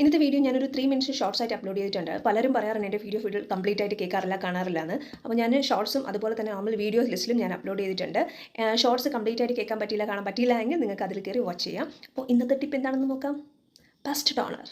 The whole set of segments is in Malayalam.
ഇന്നത്തെ വീഡിയോ ഞാനൊരു ത്രീ മിനിറ്റ്സ് ഷോർട്സ് ആയിട്ട് അപ്ലോഡ് ചെയ്തിട്ടുണ്ട്. പലരും പറയാറുണ്ട് എന്റെ വീഡിയോ ഫുൾ കംപ്ലീറ്റ് ആയിട്ട് കേൾക്കാറില്ല കാണാറില്ല എന്ന് അപ്പോൾ ഞാൻ ഷോർട്സും അതുപോലെ തന്നെ നോർമൽ വീഡിയോ ലിസ്റ്റിലും ഞാൻ അപ്ലോഡ് ചെയ്തിട്ടുണ്ട്. ഷോർട്സ് കംപ്ലീറ്റ് ആയിട്ട് കേൾക്കാൻ പറ്റിയില്ല കാണാൻ പറ്റിയില്ല എങ്കിൽ നിങ്ങൾക്ക് അതിൽ കയറി വാച്ച് ചെയ്യാം. അപ്പോൾ ഇന്നത്തെ ടിപ്പ് എന്താണെന്ന് നോക്കാം? ബെസ്റ്റ് ടോണർ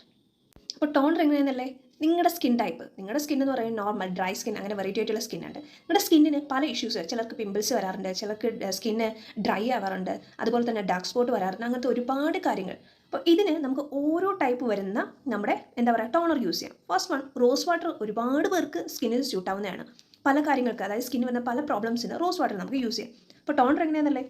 അപ്പോൾ ടോണർ എങ്ങനെയാണെന്നല്ലേ നിങ്ങളുടെ സ്കിൻ ടൈപ്പ് നിങ്ങളുടെ സ്കിൻ എന്ന് പറയുന്നത് നോർമൽ ഡ്രൈ സ്കിൻ അങ്ങനെ വെറൈറ്റി ആയിട്ടുള്ള സ്കിന്നുണ്ട് നിങ്ങളുടെ സ്കിന്നിന് പല ഇഷ്യൂസ് ചിലർക്ക് പിമ്പിൾസ് വരാറുണ്ട് ചിലർക്ക് സ്കിന്ന് ഡ്രൈ ആവാറുണ്ട് അതുപോലെ തന്നെ ഡാർക്ക് സ്പോട്ട് വരാറുണ്ട് അങ്ങനത്തെ ഒരുപാട് കാര്യങ്ങൾ. അപ്പോൾ ഇതിന് നമുക്ക് ഓരോ ടൈപ്പ് വരുന്ന നമ്മുടെ എന്താ പറയുക ടോണർ യൂസ് ചെയ്യാം. ഫസ്റ്റ് വൺ റോസ് വാട്ടർ ഒരുപാട് പേർക്ക് സ്കിന്നിൽ സ്യൂട്ട് ആവുന്നതാണ്. പല കാര്യങ്ങൾക്ക് അതായത് സ്കിന്നിന് വരുന്ന പല പ്രോബ്ലംസിന് റോസ് വാട്ടർ നമുക്ക് യൂസ് ചെയ്യാം. അപ്പോൾ ടോണർ എങ്ങനെയാണെന്നല്ലേ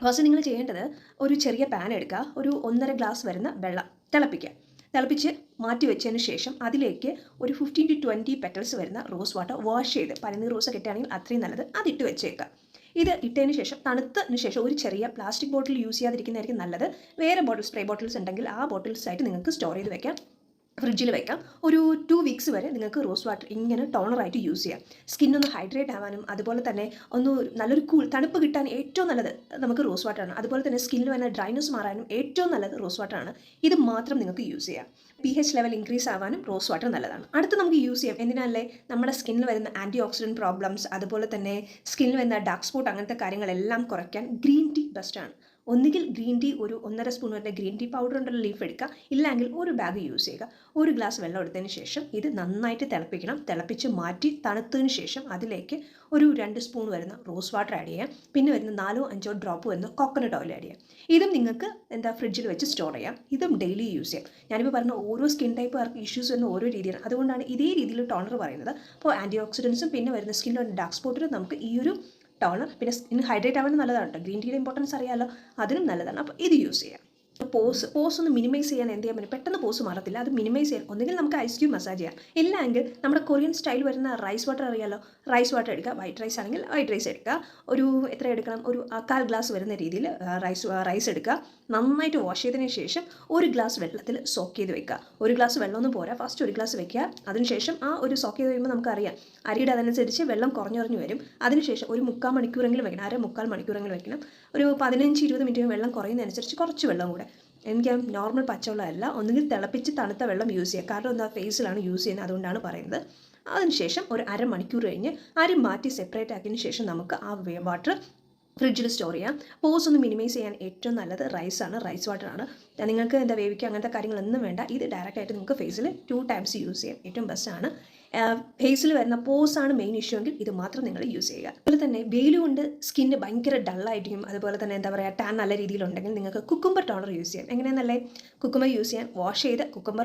ഫസ്റ്റ് നിങ്ങൾ ചെയ്യേണ്ടത് ഒരു ചെറിയ പാൻ എടുക്കുക ഒരു ഒന്നര ഗ്ലാസ് വരുന്ന വെള്ളം തിളപ്പിക്കുക. തിളപ്പിച്ച് മാറ്റി വെച്ചതിന് ശേഷം അതിലേക്ക് ഒരു ഫിഫ്റ്റീൻ ടു ട്വന്റി പെറ്റൽസ് വരുന്ന റോസ് വാട്ടർ വാഷ് ചെയ്ത് പനിനീർ റോസ് കിട്ടുകയാണെങ്കിൽ അത്രയും നല്ലത്. അതിട്ട് വെച്ചേക്കുക ഇത് ഇട്ടതിന് ശേഷം തണുത്തതിന് ശേഷം ഒരു ചെറിയ പ്ലാസ്റ്റിക് ബോട്ടിൽ യൂസ് ചെയ്യാതിരിക്കുന്നതായിരിക്കും നല്ലത്. വേറെ ബോട്ടിൽ സ്പ്രേ ബോട്ടിൽസ് ഉണ്ടെങ്കിൽ ആ ബോട്ടിൽസായിട്ട് നിങ്ങൾക്ക് സ്റ്റോർ ചെയ്ത് വെക്കാം. ഫ്രിഡ്ജിൽ വെക്കാം. ഒരു ടു വീക്സ് വരെ നിങ്ങൾക്ക് റോസ് വാട്ടർ ഇങ്ങനെ ടോണറായിട്ട് യൂസ് ചെയ്യാം. സ്കിൻ ഒന്ന് ഹൈഡ്രേറ്റ് ആവാനും അതുപോലെ തന്നെ ഒന്ന് നല്ലൊരു കൂൾ തണുപ്പ് കിട്ടാൻ ഏറ്റവും നല്ലത് നമുക്ക് റോസ് വാട്ടറാണ് അതുപോലെ തന്നെ സ്കിന്നിൽ വരുന്ന ഡ്രൈനസ് മാറാനും ഏറ്റവും നല്ലത് റോസ് വാട്ടറാണ് ഇത് മാത്രം നിങ്ങൾക്ക് യൂസ് ചെയ്യാം. പി എച്ച് ലെവൽ ഇൻക്രീസ് ആവാനും റോസ് വാട്ടർ നല്ലതാണ്. അടുത്ത് നമുക്ക് യൂസ് ചെയ്യാം. എന്തിനാലേ നമ്മുടെ സ്കിന്നിൽ വരുന്ന ആന്റി ഓക്സിഡന്റ് പ്രോബ്ലംസ് അതുപോലെ തന്നെ സ്കിന്നിൽ വരുന്ന ഡാർക്ക് സ്പോട്ട് അങ്ങനത്തെ കാര്യങ്ങളെല്ലാം കുറയ്ക്കാൻ ഗ്രീൻ ടീ ബെസ്റ്റാണ് ഒന്നുകിൽ ഗ്രീൻ ടീ ഒരു ഒന്നര സ്പൂൺ വരെ ഗ്രീൻ ടീ പൗഡർ ഉണ്ടല്ലോ ലീഫ് എടുക്കുക. ഇല്ലെങ്കിൽ ഒരു ബാഗ് യൂസ് ചെയ്യുക. ഒരു ഗ്ലാസ് വെള്ളം എടുത്തതിന് ശേഷം ഇത് നന്നായിട്ട് തിളപ്പിക്കണം. തിളപ്പിച്ച് മാറ്റി തണുത്തതിന് ശേഷം അതിലേക്ക് ഒരു രണ്ട് സ്പൂൺ വരുന്ന റോസ് വാട്ടർ ആഡ് ചെയ്യാം പിന്നെ വരുന്ന നാലോ അഞ്ചോ ഡ്രോപ്പ് വരുന്ന കോക്കനട്ട് ഓയിൽ ആഡ് ചെയ്യാം ഇതും നിങ്ങൾക്ക് എന്താ ഫ്രിഡ്ജിൽ വെച്ച് സ്റ്റോർ ചെയ്യാം. ഇതും ഡെയിലി യൂസ് ചെയ്യാം. ഞാനിപ്പോൾ പറഞ്ഞ ഓരോ സ്കിൻ ടൈപ്പ് ടൈപ്പുകാർക്ക് ഇഷ്യൂസ് വരുന്ന ഓരോ രീതിയാണ്. അതുകൊണ്ടാണ് ഇതേ രീതിയിൽ ടോണർ പറയുന്നത്. അപ്പോൾ ആന്റി ഓക്സിഡൻസും പിന്നെ വരുന്ന സ്കിന്നിലുള്ള ഡാർക്ക് സ്പോട്ടിലും നമുക്ക് ഈ ഒരു ടോണർ പിന്നെ സ്കിൻ ഹൈഡ്രേറ്റ് ആവാനും നല്ലതാണ് കേട്ടോ ഗ്രീൻ ടീയുടെ ഇമ്പോർട്ടൻസ് അറിയാമല്ലോ അതിനും നല്ലതാണ്. അപ്പോൾ ഇത് യൂസ് ചെയ്യാം. പോസ് പോസ് ഒന്ന് മിനിമൈസ് ചെയ്യാൻ എന്ത് ചെയ്യാൻ പറ്റും? പെട്ടെന്ന് പോസ് മാറത്തില്ല. അത് മിനിമൈസ് ചെയ്യാൻ. ഒന്നുകിൽ നമുക്ക് ഐസ് ക്യൂബ് മസാജ് ചെയ്യാം. ഇല്ലെങ്കിൽ നമ്മുടെ കൊറിയൻ സ്റ്റൈൽ വരുന്ന റൈസ് വാട്ടർ അറിയാലോ? റൈസ് വാട്ടർ എടുക്കുക. വൈറ്റ് റൈസ് ആണെങ്കിൽ വൈറ്റ് റൈസ് എടുക്കുക. ഒരു എത്ര എടുക്കണം? ഒരു കാൽ ഗ്ലാസ് വരുന്ന രീതിയിൽ റൈസ് റൈസ് എടുക്കുക. നന്നായിട്ട് വാഷ് ചെയ്തതിന് ശേഷം ഒരു ഗ്ലാസ് വെള്ളത്തിൽ സോക്ക് ചെയ്ത് വെക്കുക. ഒരു ഗ്ലാസ് വെള്ളമൊന്നും പോരാ. ഫസ്റ്റ് ഒരു ഗ്ലാസ് വെക്കുക. അതിനുശേഷം ആ ഒരു സോക്ക് ചെയ്ത് കഴിയുമ്പോൾ നമുക്കറിയാം. അരിയുടെ അതനുസരിച്ച് വെള്ളം കുറഞ്ഞു കുറഞ്ഞു വരും. അതിനുശേഷം ഒരു മുക്കാൽ മണിക്കൂറെങ്കിലും വെക്കണം. അര മുക്കാൽ മണിക്കൂറെങ്കിലും വെക്കണം. ഒരു പതിനഞ്ച് ഇരുപത് മിനിറ്റ് വെള്ളം കുറയുന്നതനുസരിച്ച് കുറച്ച് വെള്ളം കൂടെ. എനിക്ക് നോർമൽ പച്ചവെള്ളമല്ല. ഒന്നുകിൽ തിളപ്പിച്ച് തണുത്ത വെള്ളം യൂസ് ചെയ്യുക കാരണം എന്താ? ഫേസിലാണ് യൂസ് ചെയ്യുന്നത്. അതുകൊണ്ടാണ് പറയുന്നത്. അതിനുശേഷം ഒരു അരമണിക്കൂർ കഴിഞ്ഞ് അരി മാറ്റി സെപ്പറേറ്റ് ആക്കിയതിന് ശേഷം നമുക്ക് ആ വാട്ടർ ഫ്രിഡ്ജിൽ സ്റ്റോർ ചെയ്യാം പോസ് ഒന്ന് മിനിമൈസ് ചെയ്യാൻ ഏറ്റവും നല്ലത് റൈസാണ് റൈസ് വാട്ടറാണ് നിങ്ങൾക്ക് എന്താ വേവിക്കുക അങ്ങനത്തെ കാര്യങ്ങളൊന്നും വേണ്ട. ഇത് ഡയറക്റ്റായിട്ട് നിങ്ങൾക്ക് ഫേസിൽ ടു ടൈംസ് യൂസ് ചെയ്യാം. ഏറ്റവും ബെസ്റ്റാണ് ഫേസിൽ വരുന്ന പോസാണ് മെയിൻ ഇഷ്യൂ എങ്കിൽ ഇത് മാത്രം നിങ്ങൾ യൂസ് ചെയ്യുക. അതുപോലെ തന്നെ വെയിൽ കൊണ്ട് സ്കിന്ന് ഭയങ്കര ഡള്ളായിരിക്കും അതുപോലെ തന്നെ എന്താ പറയുക ടാൻ നല്ല രീതിയിലുണ്ടെങ്കിൽ നിങ്ങൾക്ക് കുക്കുംബർ ടോണർ യൂസ് ചെയ്യാം. എങ്ങനെയാണെന്നല്ലേ കുക്കുംബർ യൂസ് ചെയ്യാൻ വാഷ് ചെയ്ത് കുക്കുംബർ